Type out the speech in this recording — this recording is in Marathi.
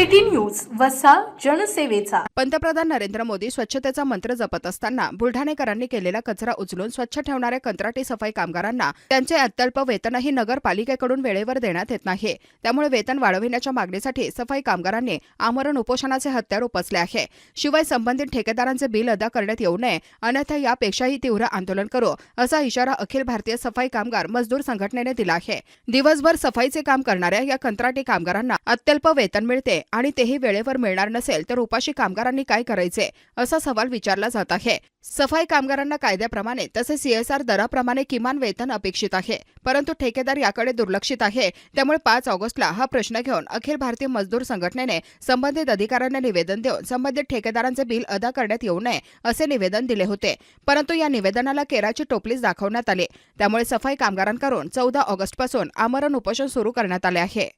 City news वसा जनसेवेचा. पंतप्रधान नरेंद्र मोदी स्वच्छतेचा मंत्र जपत असताना बुलढाणेकरांनी केलेला कचरा उचलून स्वच्छ ठेवणाऱ्या कंत्राटी सफाई कामगारांना त्यांचे अत्यल्प वेतनही नगरपालिकेकडून वेळेवर देण्यात येत नाही. त्यामुळे वेतन वाढविण्याच्या मागणीसाठी सफाई कामगारांनी आमरण उपोषणाचे हत्यार उपसले आहे. शिवाय संबंधित ठेकेदारांचे बिल अदा करण्यात येऊ नये अन्यथा यापेक्षाही तीव्र आंदोलन करू असा इशारा अखिल भारतीय सफाई कामगार मजदूर संघटनेने दिला आहे. दिवसभर सफाईचे काम करणाऱ्या या कंत्राटी कामगारांना अत्यल्प वेतन मिळते आणि तेही वेळेवर मिळणार नसेल तर उपाशी कामगारांनी काय करायचे असा सवाल विचारला जात आहे. सफाई कामगारांना कायद्याप्रमाणे तसेच सीएसआर दराप्रमाणे किमान वेतन अपेक्षित आहे परंतु ठेकेदार याकडे दुर्लक्षित आहे. त्यामुळे पाच ऑगस्टला हा प्रश्न घेऊन अखिल भारतीय मजदूर संघटनेने संबंधित अधिकाऱ्यांना निवेदन देऊन संबंधित ठेकेदारांचे बिल अदा करण्यात येऊ नये असे निवेदन दिले होते. परंतु या निवेदनाला केराची टोपलीच दाखवण्यात आली. त्यामुळे सफाई कामगारांकडून चौदा ऑगस्टपासून आमरण उपोषण सुरू करण्यात आले आहे.